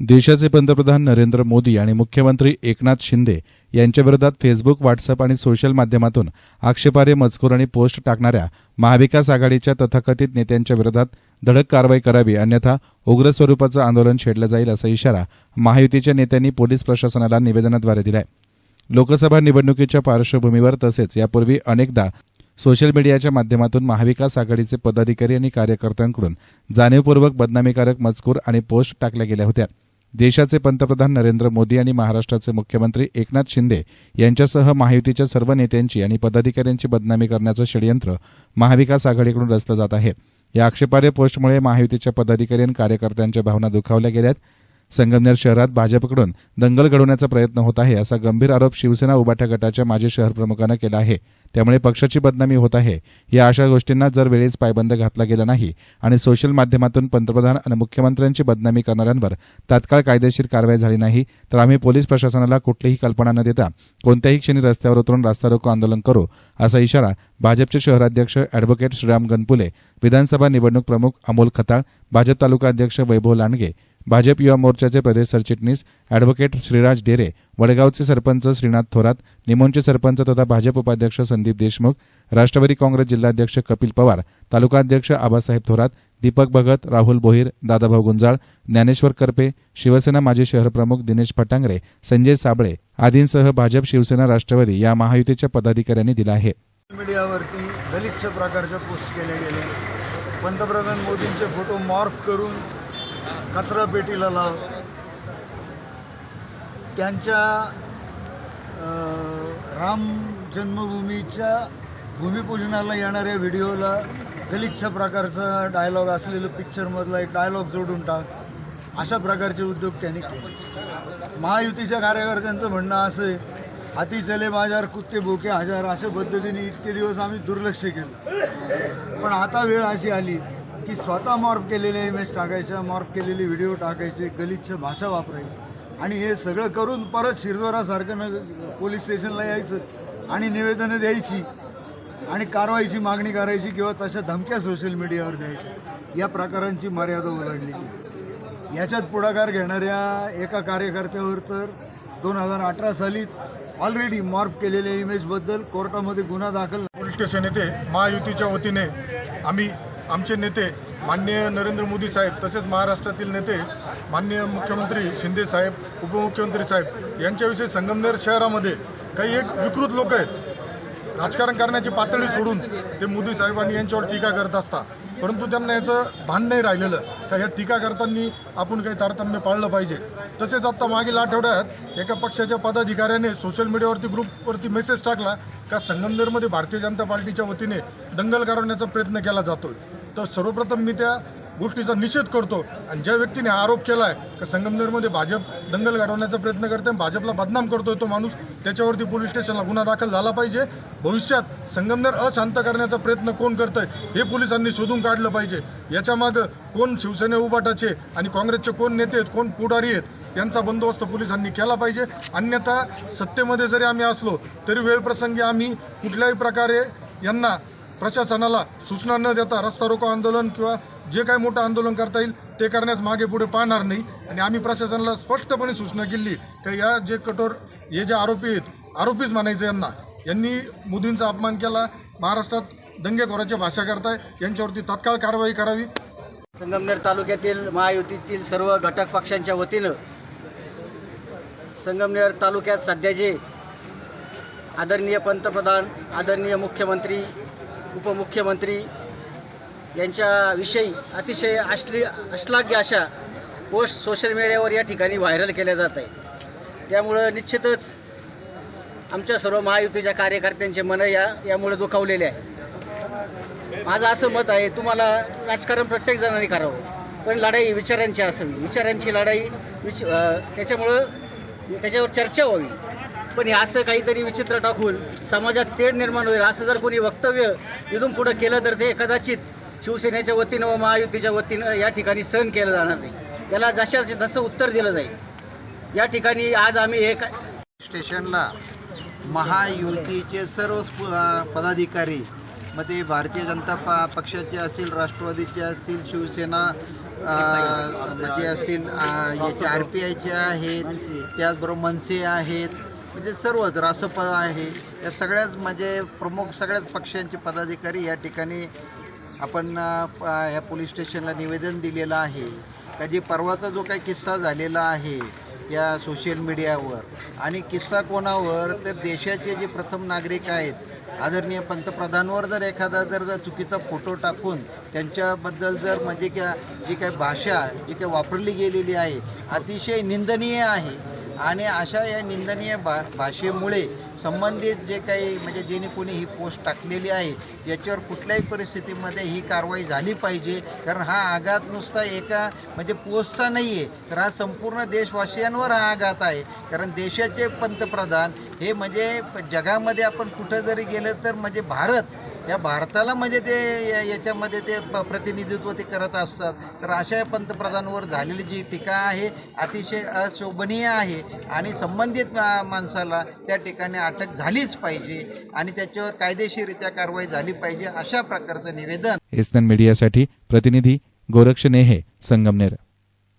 देशाचे पंतप्रधान नरेंद्र मोदी आणि मुख्यमंत्री एकनाथ शिंदे यांच्याविरोधात फेसबुक व्हॉट्सअप आणि सोशल माध्यमातून आक्षेपार्ह मजकूर आणि पोस्ट टाकणाऱ्या महाविकास आघाडीच्या तथाकथित नेत्यांच्या विरोधात धडक कारवाई करावी अन्यथा उग्र स्वरूपाचं आंदोलन छेडलं जाईल असा इशारा महायुतीच्या नेत्यांनी पोलीस प्रशासनाला निवेदनाद्वारे दिलाय. लोकसभा निवडणुकीच्या पार्श्वभूमीवर तसेच यापूर्वी अनेकदा सोशल मीडियाच्या माध्यमातून महाविकास आघाडीचे पदाधिकारी आणि कार्यकर्त्यांकडून जाणीवपूर्वक बदनामीकारक मजकूर आणि पोस्ट टाकल्या गेल्या होत्या. देशाचे पंतप्रधान नरेंद्र मोदी आणि महाराष्ट्राचे मुख्यमंत्री एकनाथ शिंदे यांच्यासह महायुतीच्या सर्व नेत्यांची आणि पदाधिकाऱ्यांची बदनामी करण्याचं षडयंत्र महाविकास आघाडीकडून रचलं जात आहे. या आक्षेपार्ह पोस्टमुळे महायुतीच्या पदाधिकारी आणि कार्यकर्त्यांच्या भावना दुखावल्या गेल्यात. संगमनेर शहरात भाजपकडून दंगल घडवण्याचा प्रयत्न होत आहे असा गंभीर आरोप शिवसेना उबाठा गटाच्या माजी शहर प्रमुखानं केला आहे. त्यामुळे पक्षाची बदनामी होत आहे. या अशा गोष्टींना जर वेळीच पायबंद घातला गेला नाही आणि सोशल माध्यमातून पंतप्रधान आणि मुख्यमंत्र्यांची बदनामी करणाऱ्यांवर तात्काळ कायदेशीर कारवाई झाली नाही तर आम्ही पोलीस प्रशासनाला कुठलीही कल्पना न देता कोणत्याही क्षणी रस्त्यावर उतरून रास्ता रोको आंदोलन करू असा इशारा भाजपचे शहराध्यक्ष अॅडव्होकेट श्रीराम गणपुले विधानसभा निवडणूक प्रमुख अमोल खताळ भाजप तालुका अध्यक्ष वैभव लांडगे भाजप युवा मोर्चाचे प्रदेश सरचिटणीस अॅडव्होकेट श्रीराज डेरे वडगावचे सरपंच श्रीनाथ थोरात निमोनचे सरपंच तथा भाजप उपाध्यक्ष संदीप देशमुख राष्ट्रवादी काँग्रेस जिल्हाध्यक्ष कपिल पवार तालुका अध्यक्ष आबासाहेब थोरात दीपक भगत राहुल बोहीर दादाभाऊ गुंजाळ ज्ञानेश्वर करपे शिवसेना माजी शहर प्रमुख दिनेश फटांगरे संजय साबळे आदींसह भाजप शिवसेना राष्ट्रवादी या महायुतीच्या पदाधिकाऱ्यांनी दिला आहे. मीडियावरती गलिच्छ प्रकारच्या पोस्ट केल्या गेल्या पंतप्रधान मोदींचे फोटो मॉर्फ करून कचरा पेटीला लाव. त्यांच्या राम जन्मभूमीच्या भूमिपूजनाला येणाऱ्या व्हिडिओला गलिच्छ प्रकारचा डायलॉग असलेलं पिक्चरमधला एक डायलॉग जोडून टाक. अशा प्रकारचे उद्योग त्यांनी केले. महायुतीच्या कार्यकर्त्यांचं म्हणणं असं आहे हाती चले बाजार कुत्ते भोके हजार अशा पद्धतीने इतके दिवस आम्ही दुर्लक्ष केलं. पण आता वेळ अशी आली की स्वतः मॉर्फ केलेले इमेज टाकायच्या मॉर्फ केलेले व्हिडिओ टाकायचे गलिच्छ भाषा वापरायची. आणि हे सगळं करून परत शिरदोरासारखं न पोलीस स्टेशनला यायचं आणि निवेदनं द्यायची आणि कारवाईची मागणी करायची किंवा तशा धमक्या सोशल मीडियावर द्यायच्या. या प्रकारांची मर्यादा ओलांडली. याच्यात पुढाकार घेणाऱ्या एका कार्यकर्त्यावर तर दोन हजार अठरा सालीच ऑलरेडी मॉर्फ केलेल्या इमेजबद्दल कोर्टामध्ये गुन्हा दाखल पोलीस स्टेशन येथे महायुतीच्या वतीने आम्ही आमचे नेते माननीय नरेंद्र मोदी साहेब तसेच महाराष्ट्रातील नेते माननीय मुख्यमंत्री शिंदे साहेब उपमुख्यमंत्री साहेब यांच्याविषयी संगमनेर शहरामध्ये काही एक विकृत लोक आहेत. राजकारण करण्याची पातळी सोडून ते मोदी साहेबांनी यांच्यावर टीका करत असता परंतु त्यांना याचं भान नाही राहिलेलं. का ह्या टीका करताना आपण काही तारतम्य पाळलं पाहिजे. तसेच आता मागील आठवड्यात एका पक्षाच्या पदाधिकाऱ्याने सोशल मीडियावरती ग्रुपवरती मेसेज टाकला का संगमनेरमध्ये भारतीय जनता पार्टीच्या वतीने दंगल करवण्याचा प्रयत्न केला जातोय. तर सर्वप्रथम मी त्या गोष्टीचा निषेध करतो. आणि ज्या व्यक्तीने आरोप केला आहे का संगमनेरमध्ये भाजप दंगल घडवण्याचा प्रयत्न करते आणि भाजपला बदनाम करतोय तो माणूस. त्याच्यावरती पोलीस स्टेशनला गुन्हा दाखल झाला पाहिजे. भविष्यात संगमनेर अशांत करण्याचा प्रयत्न कोण करतंय हे पोलिसांनी शोधून काढलं पाहिजे. याच्यामागं कोण शिवसेना उबाटाचे आणि काँग्रेसचे कोण नेते आहेत कोण पुढारी आहेत यांचा बंदोबस्त पोलिसांनी केला पाहिजे. अन्यथा सत्तेमध्ये जरी आम्ही असलो तरी वेळप्रसंगी आम्ही कुठल्याही प्रकारे यांना प्रशासनाला सूचना न देता रस्ता रोको आंदोलन किंवा जे काही मोठं आंदोलन करता येईल ते करण्यास मागे पुढे पाहणार नाही. आणि आम्ही प्रशासनाला स्पष्टपणे सूचना केली की या जे कठोर हे जे आरोपी आहेत आरोपीच म्हणायचे यांना. यांनी मोदींचा अपमान केला महाराष्ट्रात दंगेखोराची भाषा करताय यांच्यावरती तात्काळ कारवाई करावी. संगमनेर तालुक्यातील महायुतीतील सर्व घटक पक्षांच्या वतीनं संगमनेर तालुक्यात सध्या जे आदरणीय पंतप्रधान आदरणीय मुख्यमंत्री उपमुख्यमंत्री यांच्याविषयी अतिशय अश्ली अश्लाघ्य अशा पोस्ट सोशल मीडियावर या ठिकाणी व्हायरल केल्या जात आहे त्यामुळं निश्चितच आमच्या सर्व महायुतीच्या कार्यकर्त्यांचे मन या यामुळे दुखावलेले आहे माझं असं मत आहे तुम्हाला राजकारण प्रत्येक जणांनी करावं पण लढाई विचारांची असावी. विचारांची लढाई विच त्याच्यामुळं त्याच्यावर चर्चा व्हावी. पण हे असं काहीतरी विचित्र टाकून समाजात तेढ निर्माण होईल असं जर कोणी वक्तव्य इथून पुढं केलं तर ते कदाचित शिवसेनेच्या वतीनं व महायुतीच्या वतीनं या ठिकाणी सहन केलं जाणार नाही. त्याला जशा तसं उत्तर दिलं जाईल. या ठिकाणी आज आम्ही एक स्टेशनला महायुतीचे सर्व पदाधिकारी मग ते भारतीय जनता पा पक्षाचे असतील राष्ट्रवादीचे असतील शिवसेना म्हणजे असतील याचे आर पी आयचे आहेत त्याचबरोबर मनसे आहेत म्हणजे सर्वच रासप आहे या सगळ्याच म्हणजे प्रमुख सगळ्याच पक्षांचे पदाधिकारी या ठिकाणी आपण प- ह्या पोलीस स्टेशनला निवेदन दिलेलं आहे. का जे परवाचा जो काही किस्सा झालेला आहे या सोशल मीडियावर आणि किस्सा कोणावर तर देशाचे जे प्रथम नागरिक आहेत आदरणीय पंतप्रधानवर जर एखादा जर चुकीचा फोटो टाकून त्यांच्याबद्दल जर म्हणजे क्या जी काही भाषा जी काही वापरली गेलेली आहे अतिशय निंदनीय आहे. आणि अशा या निंदनीय भा भाषेमुळे संबंधित जे काही म्हणजे जेणे कोणी ही पोस्ट टाकलेली आहे याच्यावर कुठल्याही परिस्थितीमध्ये ही कारवाई झाली पाहिजे. कारण हा आघात नुसता एका म्हणजे पोस्टचा नाही आहे तर हा संपूर्ण देशवासियांवर हा आघात आहे. कारण देशाचे पंतप्रधान हे म्हणजे जगामध्ये आपण कुठं जरी गेलं तर म्हणजे भारत या भारताला म्हणजे ते या- याच्यामध्ये ते प- प्रतिनिधित्व ते करत असतात. तर अशा पंतप्रधानवर झालेली जी टीका आहे अतिशय अशोभनीय आहे आणि संबंधित मा- माणसाला त्या ठिकाणी अटक झालीच पाहिजे आणि त्याच्यावर कायदेशीररित्या कारवाई झाली पाहिजे अशा प्रकारचं निवेदन. एसन मीडियासाठी प्रतिनिधी गोरक्ष नेहे संगमनेर.